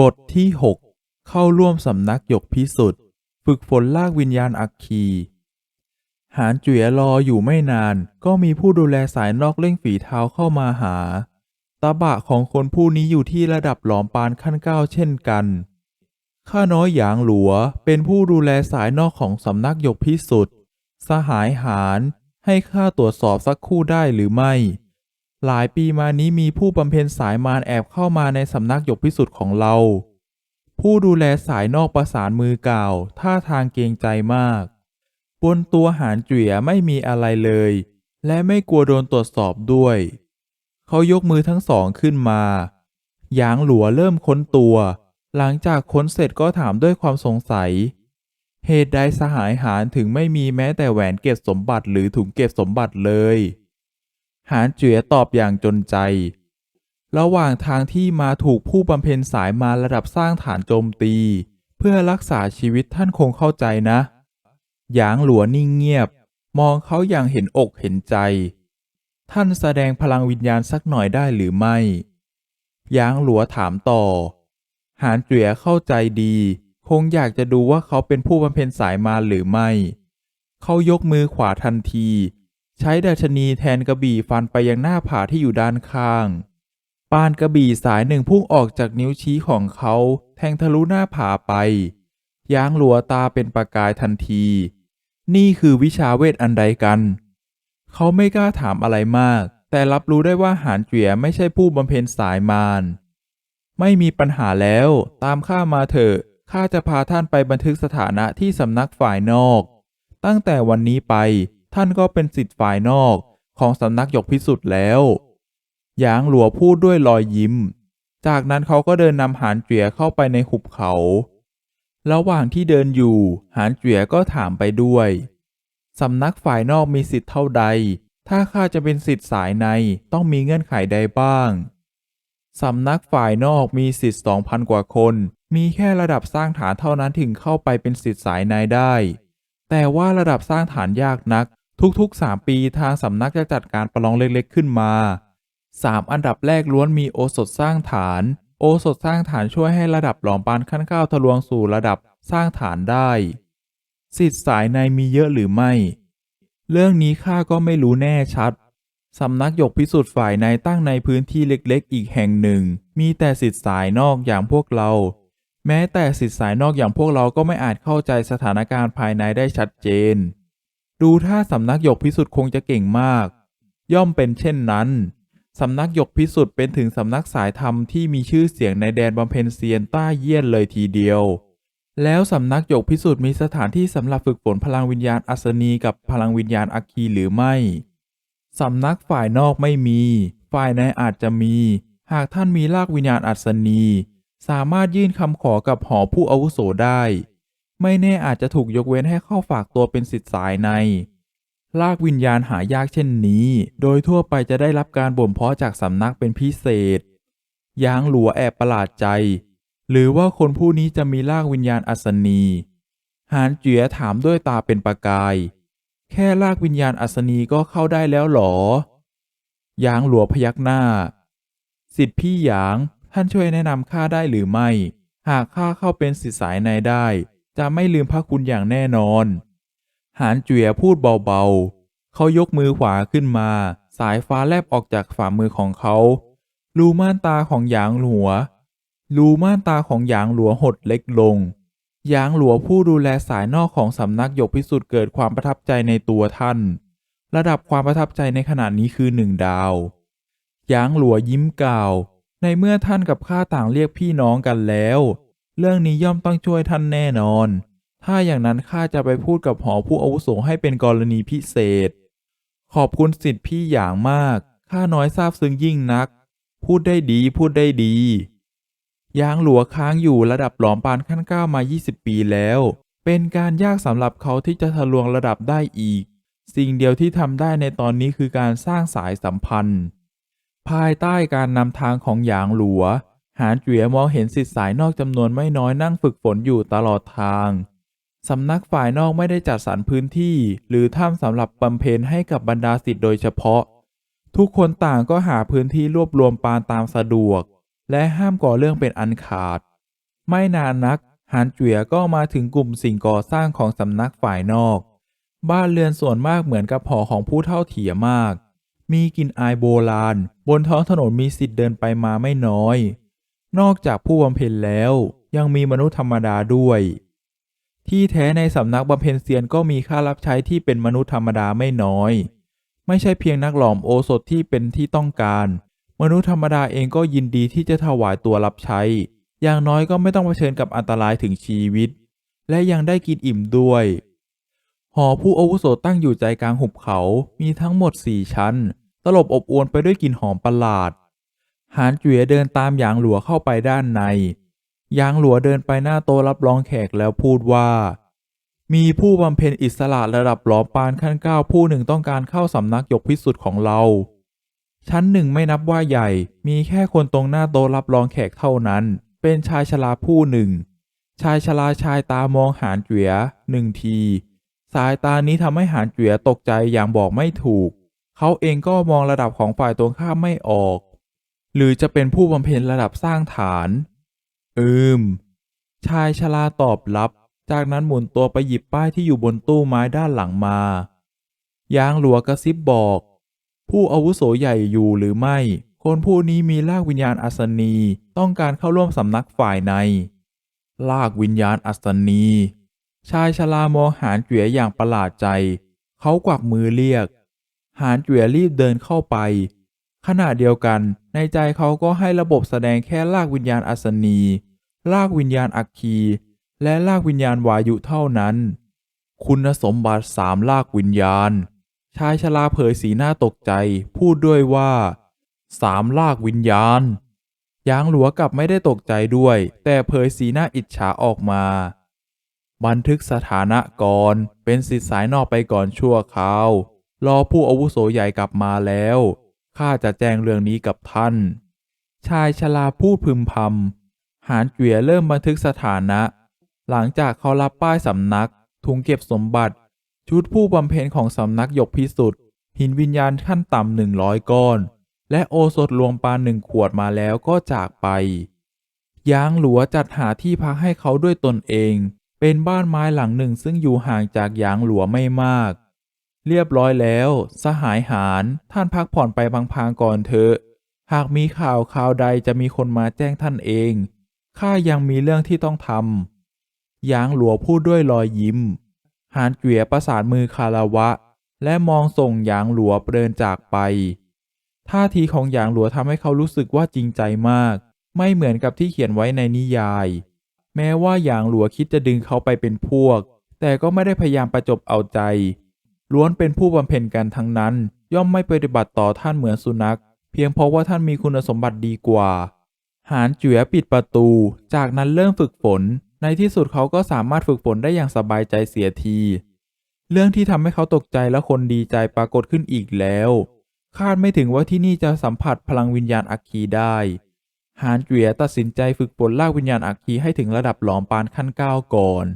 บทที่ 6 เข้าร่วมสำนักหยกพิสุทธิ์ฝึกฝนลากวิญญาณอัคคี หานจุ๋ยรออยู่ไม่นาน ก็มีผู้ดูแลสายนอกเร่งฝีเท้าเข้ามาหา ตาบะของคนผู้นี้อยู่ที่ระดับหลอมปานขั้นเก้าเช่นกัน ข้าน้อยหยางหลัวเป็นผู้ดูแลสายนอกของสำนักหยกพิสุทธิ์สหายหานให้ข้าตรวจสอบสักคู่ได้หรือไม่ หลายปีมานี้มีผู้บำเพ็ญสายมารแอบเข้ามาในสำนักหยกพิสุทธิ์ของเรา ผู้ดูแลสายนอกประสานมือกล่าว ท่าทางเกรงใจมาก บนตัวหานจุ๋ยไม่มีอะไรเลย และไม่กลัวโดนตรวจสอบด้วย เขายกมือทั้งสองขึ้นมา หยางหลัวเริ่มค้นตัว หลังจากค้นเสร็จก็ถามด้วยความสงสัย เหตุใดสหายหานถึงไม่มีแม้แต่แหวนเก็บสมบัติหรือถุงเก็บสมบัติเลย หานเจ๋ยตอบอย่างจนใจ ระหว่างทางที่มาถูกผู้บำเพ็ญสายมาระดับสร้างฐานโจมตี เพื่อรักษาชีวิตท่านคงเข้าใจนะ หยางหลัวนิ่งเงียบ มองเขาอย่างเห็นอกเห็นใจ ท่านแสดงพลังวิญญาณสักหน่อยได้หรือไม่ หยางหลัวถามต่อ หานเจ๋ยเข้าใจดี คงอยากจะดูว่าเขาเป็นผู้บำเพ็ญสายมาหรือไม่ เขายกมือขวาทันที ใช้ดัชนีแทนกระบี่ฟันไปยังหน้าผาที่อยู่ด้านข้าง ปานกระบี่สายหนึ่งพุ่งออกจากนิ้วชี้ของเขา แทงทะลุหน้าผาไปยางหลัวตาเป็นประกายทันที นี่คือวิชาเวทอันใดกัน เขาไม่กล้าถามอะไรมาก แต่รับรู้ได้ว่าหานเจียไม่ใช่ผู้บำเพ็ญสายมารไม่มีปัญหาแล้ว ตามข้ามาเถอะข้าจะพาท่านไปบันทึกสถานะที่สำนักฝ่ายนอก ตั้งแต่วันนี้ไป ท่านก็เป็นสิทธิ์ฝ่ายนอกของสำนักหยกพิสุทธิ์แล้วหยางหลัวพูดด้วยรอยยิ้ม จากนั้นเขาก็เดินนำหานเจียเข้าไปในหุบเขา ระหว่างที่เดินอยู่ หานเจียก็ถามไปด้วยสำนักฝ่ายนอกมีสิทธิ์เท่าใด ถ้าข้าจะเป็นสิทธิ์สายในต้องมีเงื่อนไขใดบ้างสำนักฝ่ายนอกมีสิทธิ์สองพันกว่าคน มีแค่ระดับสร้างฐานเท่านั้นถึงเข้าไปเป็นสิทธิ์สายในได้ แต่ว่าระดับสร้างฐานยากนัก ทุกๆ 3 ปีทางสำนักจะจัดการประลองเล็กๆขึ้นมา 3 อันดับแรกล้วนมีโอสถสร้างฐาน โอสถสร้างฐานช่วยให้ระดับหลอมปานขั้นเก้าวทะลวงสู่ระดับสร้างฐานได้ สิทธิ์สายในมีเยอะหรือไม่ เรื่องนี้ข้าก็ไม่รู้แน่ชัดสำนักหยกพิสุทธิ์ฝ่ายในตั้งในพื้นที่เล็กๆ อีกแห่งหนึ่ง มีแต่สิทธิ์สายนอกอย่างพวกเรา แม้แต่สิทธิ์สายนอกอย่างพวกเราก็ไม่อาจเข้าใจสถานการณ์ภายในได้ชัดเจน ดูถ้าสำนักหยกพิสุทธิ์คงจะเก่งมาก ย่อมเป็นเช่นนั้นสำนักหยกพิสุทธิ์เป็นถึงสำนักสายธรรมที่มีชื่อเสียงในแดนบำเพ็ญเซียนต้าเยี่ยนเลยทีเดียว แล้วสำนักหยกพิสุทธิ์มีสถานที่สำหรับฝึกฝนพลังวิญญาณอัศนีกับพลังวิญญาณอัคคีหรือไม่สำนักฝ่ายนอกไม่มี ฝ่ายในอาจจะมี หากท่านมีลากวิญญาณอัศนี สามารถยื่นคำขอกับหอผู้อาวุโสได้ ไม่แน่อาจจะถูกยกเว้นให้เข้าฝากตัวเป็นสิทธิ์สายใน ลากวิญญาณหายากเช่นนี้ โดยทั่วไปจะได้รับการบ่มเพาะจากสำนักเป็นพิเศษยางหลัวแอบประหลาดใจ หรือว่าคนผู้นี้จะมีลากวิญญาณอัศนี หานเจียถามด้วยตาเป็นประกาย แค่ลากวิญญาณอัศนีก็เข้าได้แล้วหรอยางหลัวพยักหน้า สิทธิพี่หยาง ท่านช่วยแนะนำข้าได้หรือไม่ หากข้าเข้าเป็นสิทธิสายในได้ จะไม่ลืมพระคุณอย่างแน่นอน หานเจียพูดเบาๆ เขายกมือขวาขึ้นมา สายฟ้าแลบออกจากฝ่ามือของเขารูม่านตาของหยางหลัวรูม่านตาของหยางหลัวหดเล็กลง หยางหลัวผู้ดูแลสายนอกของสำนักหยกพิสุทธิ์เกิดความประทับใจในตัวท่าน ระดับความประทับใจในขณะนี้คือหนึ่งดาว หยางหลัวยิ้มกล่าว ในเมื่อท่านกับข้าต่างเรียกพี่น้องกันแล้ว เรื่องนี้ย่อมต้องช่วยท่านแน่นอน ถ้าอย่างนั้นข้าจะไปพูดกับหอผู้อาวุโสให้เป็นกรณีพิเศษ ขอบคุณสิทธิพี่อย่างมาก ข้าน้อยทราบซึ้งยิ่งนัก พูดได้ดีพูดได้ดี ยางหลัวค้างอยู่ระดับหลอมปานขั้นเก้ามา 20 ปีแล้ว เป็นการยากสำหรับเขาที่จะทะลวงระดับได้อีก สิ่งเดียวที่ทำได้ในตอนนี้คือการสร้างสายสัมพันธ์ ภายใต้การนำทางของหยางหลัว หานเจียมองเห็นสิทธิสายนอกจำนวนไม่น้อยนั่งฝึกฝนอยู่ตลอดทางสำนักฝ่ายนอกไม่ได้จัดสรรพื้นที่ หรือถ้ำสำหรับบำเพ็ญให้กับบรรดาสิทธิ์โดยเฉพาะ ทุกคนต่างก็หาพื้นที่รวบรวมปานตามสะดวก และห้ามก่อเรื่องเป็นอันขาด ไม่นานนักหานเจ๋ยก็มาถึงกลุ่มสิ่งก่อสร้างของสำนักฝ่ายนอก บ้านเรือนส่วนมากเหมือนกับหอของผู้เฒ่าเถียมาก มีกลิ่นอายโบราณ บนท้องถนนมีสิทธิ์เดินไปมาไม่น้อย นอกจากผู้บำเพ็ญแล้ว ยังมีมนุษย์ธรรมดาด้วย ที่แท้ในสำนักบำเพ็ญเซียนก็มีค่ารับใช้ที่เป็นมนุษย์ธรรมดาไม่น้อย ไม่ใช่เพียงนักหลอมโอสถที่เป็นที่ต้องการ มนุษย์ธรรมดาเองก็ยินดีที่จะถวายตัวรับใช้ อย่างน้อยก็ไม่ต้องเผชิญกับอันตรายถึงชีวิต และยังได้กินอิ่มด้วยหอผู้อาวุโสตั้งอยู่ใจกลางหุบเขา มีทั้งหมดสี่ชั้น ตลบอบอวนไปด้วยกลิ่นหอมประหลาด หานเจ๋ยเดินตามหยางหลัวเข้าไปด้านใน หยางหลัวเดินไปหน้าโต๊ะรับรองแขกแล้วพูดว่า มีผู้บำเพ็ญอิสระระดับหลอมปานขั้นเก้าผู้หนึ่งต้องการเข้าสำนักยกพิสุทธิ์ของเรา ชั้นหนึ่งไม่นับว่าใหญ่ มีแค่คนตรงหน้าโต๊ะรับรองแขกเท่านั้น เป็นชายชราผู้หนึ่ง ชายชราชายตามองหานเจ๋ยหนึ่งที สายตานี้ทำให้หานเจ๋ยตกใจอย่างบอกไม่ถูก เขาเองก็มองระดับของฝ่ายตรงข้ามไม่ออก หรือจะเป็นผู้บำเพ็ญระดับสร้างฐาน อืม ชายชราตอบรับ จากนั้นหมุนตัวไปหยิบป้ายที่อยู่บนตู้ไม้ด้านหลังมา ยางหลัวกระซิบบอก ผู้อาวุโสใหญ่อยู่หรือไม่ คนผู้นี้มีลากวิญญาณอัศนี ต้องการเข้าร่วมสำนักฝ่ายใน ลากวิญญาณอัศนี ชายชรามองหานเจ๋ยอย่างประหลาดใจ เขากวักมือเรียก หานเจ๋ยรีบเดินเข้าไป ขณะเดียวกันในใจเขาก็ให้ระบบแสดงแค่ลากวิญญาณอัศนี ลากวิญญาณอัคคี และลากวิญญาณวายุเท่านั้น คุณสมบัติสามลากวิญญาณ ชายชราเผยสีหน้าตกใจ พูดด้วยว่าสามลากวิญญาณยางหลัวกลับไม่ได้ตกใจด้วย แต่เผยสีหน้าอิจฉาออกมา บันทึกสถานะก่อนเป็นสิทธิสายนอกไปก่อนชั่วคราว รอผู้อาวุโสใหญ่กลับมาแล้ว ข้าจะแจ้งเรื่องนี้กับท่าน ชายชราพูดพึมพำหานเกวียเริ่มบันทึกสถานะ หลังจากเขารับป้ายสำนัก ถุงเก็บสมบัติ ชุดผู้บำเพ็ญของสำนักหยกพิสุทธิ์หินวิญญาณขั้นต่ำหนึ่งร้อยก้อน และโอสถรวมปานหนึ่งขวดมาแล้วก็จากไปยางหลัวจัดหาที่พักให้เขาด้วยตนเอง เป็นบ้านไม้หลังหนึ่งซึ่งอยู่ห่างจากยางหลัวไม่มาก เรียบร้อยแล้ว สหายหารท่านพักผ่อนไปพังๆก่อนเถอะ หากมีข่าวข่าวใดจะมีคนมาแจ้งท่านเอง ข้ายังมีเรื่องที่ต้องทำยางหลัวพูดด้วยรอยยิ้ม หานเกวียประสานมือคาราวะ และมองส่งยางหลัวเดินจากไป ท่าทีของยางหลัวทำให้เขารู้สึกว่าจริงใจมาก ไม่เหมือนกับที่เขียนไว้ในนิยาย แม้ว่าหยางหลัวคิดจะดึงเขาไปเป็นพวก แต่ก็ไม่ได้พยายามประจบเอาใจ ล้วนเป็นผู้บำเพ็ญกันทั้งนั้น ย่อมไม่ปฏิบัติต่อท่านเหมือนสุนัข เพียงเพราะว่าท่านมีคุณสมบัติดีกว่า หานเจ๋ยปิดประตู จากนั้นเริ่มฝึกฝน ในที่สุดเขาก็สามารถฝึกฝนได้อย่างสบายใจเสียที เรื่องที่ทำให้เขาตกใจและคนดีใจปรากฏขึ้นอีกแล้ว คาดไม่ถึงว่าที่นี่จะสัมผัสพลังวิญญาณอัคคีได้หานเจ๋ยตัดสินใจฝึกฝนลากวิญญาณอัคคีให้ถึงระดับหลอมปานขั้นเก้าก่อน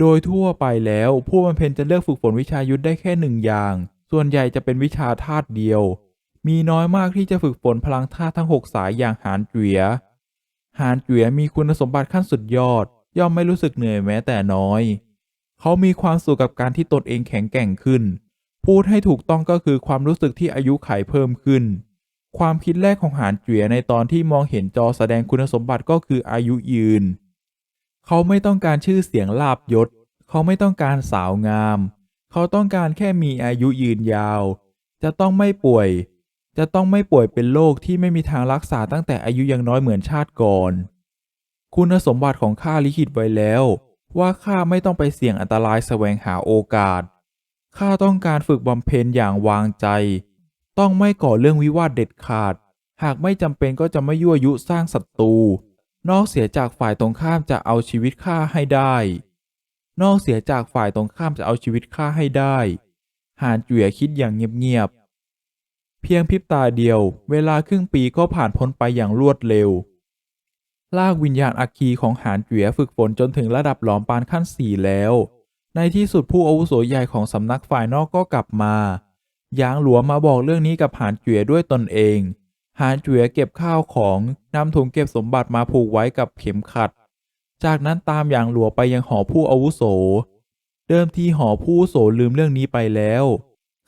โดยทั่วไปแล้วผู้บำเพ็ญจะเลือกฝึกฝนวิชายุทธได้แค่หนึ่งอย่าง ส่วนใหญ่จะเป็นวิชาธาตุเดียว มีน้อยมากที่จะฝึกฝนพลังธาตุทั้งหกสายอย่างหานเจ๋ยหานเจ๋ยมีคุณสมบัติขั้นสุดยอด ย่อมไม่รู้สึกเหนื่อยแม้แต่น้อย เขามีความสุขกับการที่ตนเองแข็งแกร่งขึ้น พูดให้ถูกต้องก็คือความรู้สึกที่อายุไขเพิ่มขึ้น ความคิดแรกของหานเจ๋ยในตอนที่มองเห็นจอแสดงคุณสมบัติก็คืออายุยืน เขาไม่ต้องการชื่อเสียงลาบยศ เขาไม่ต้องการสาวงาม เขาต้องการแค่มีอายุยืนยาว จะต้องไม่ป่วย จะต้องไม่ป่วยเป็นโรคที่ไม่มีทางรักษาตั้งแต่อายุยังน้อยเหมือนชาติก่อน คุณสมบัติของข้าลิขิตไว้แล้ว ว่าข้าไม่ต้องไปเสี่ยงอันตรายแสวงหาโอกาส ข้าต้องการฝึกบำเพ็ญอย่างวางใจ ต้องไม่ก่อเรื่องวิวาทเด็ดขาด หากไม่จำเป็นก็จะไม่ยั่วยุสร้างศัตรู นอกเสียจากฝ่ายตรงข้ามจะเอาชีวิตข้าให้ได้ นอกเสียจากฝ่ายตรงข้ามจะเอาชีวิตข้าให้ได้หานเจ๋ยคิดอย่างเงียบๆ เพียงพริบตาเดียว เวลาครึ่งปีก็ผ่านพ้นไปอย่างรวดเร็ว ลากวิญญาณอัคคีของหานเจ๋ยฝึกฝนจนถึงระดับหลอมปานขั้นสี่แล้ว ในที่สุดผู้อาวุโสใหญ่ของสำนักฝ่ายนอกก็กลับมา ยางหลวมาบอกเรื่องนี้กับหานเจ๋ยด้วยตนเอง หานเจ๋ยเก็บข้าวของนำถุงเก็บสมบัติมาผูกไว้กับเข็มขัด จากนั้นตามอย่างหลัวไปยังหอผู้อาวุโส เดิมทีหอผู้โสลืมเรื่องนี้ไปแล้ว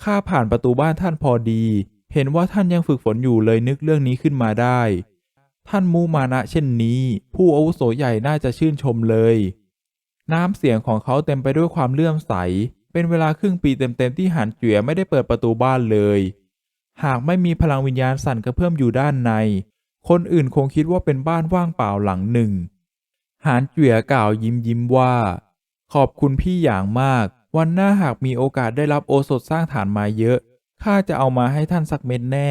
ข้าผ่านประตูบ้านท่านพอดี เห็นว่าท่านยังฝึกฝนอยู่เลยนึกเรื่องนี้ขึ้นมาได้ ท่านมูมานะเช่นนี้ ผู้อาวุโสใหญ่น่าจะชื่นชมเลย น้ำเสียงของเขาเต็มไปด้วยความเลื่อมใส เป็นเวลาครึ่งปีเต็มๆที่หานเจ๋ยไม่ได้เปิดประตูบ้านเลย หากไม่มีพลังวิญญาณสั่นกระเพื่อมอยู่ด้านใน คนอื่นคงคิดว่าเป็นบ้านว่างเปล่าหลังหนึ่ง หานเจ๋ยกล่าวยิ้มยิ้มว่า ขอบคุณพี่อย่างมาก วันหน้าหากมีโอกาสได้รับโอสถสร้างฐานมาเยอะ ข้าจะเอามาให้ท่านสักเม็ดแน่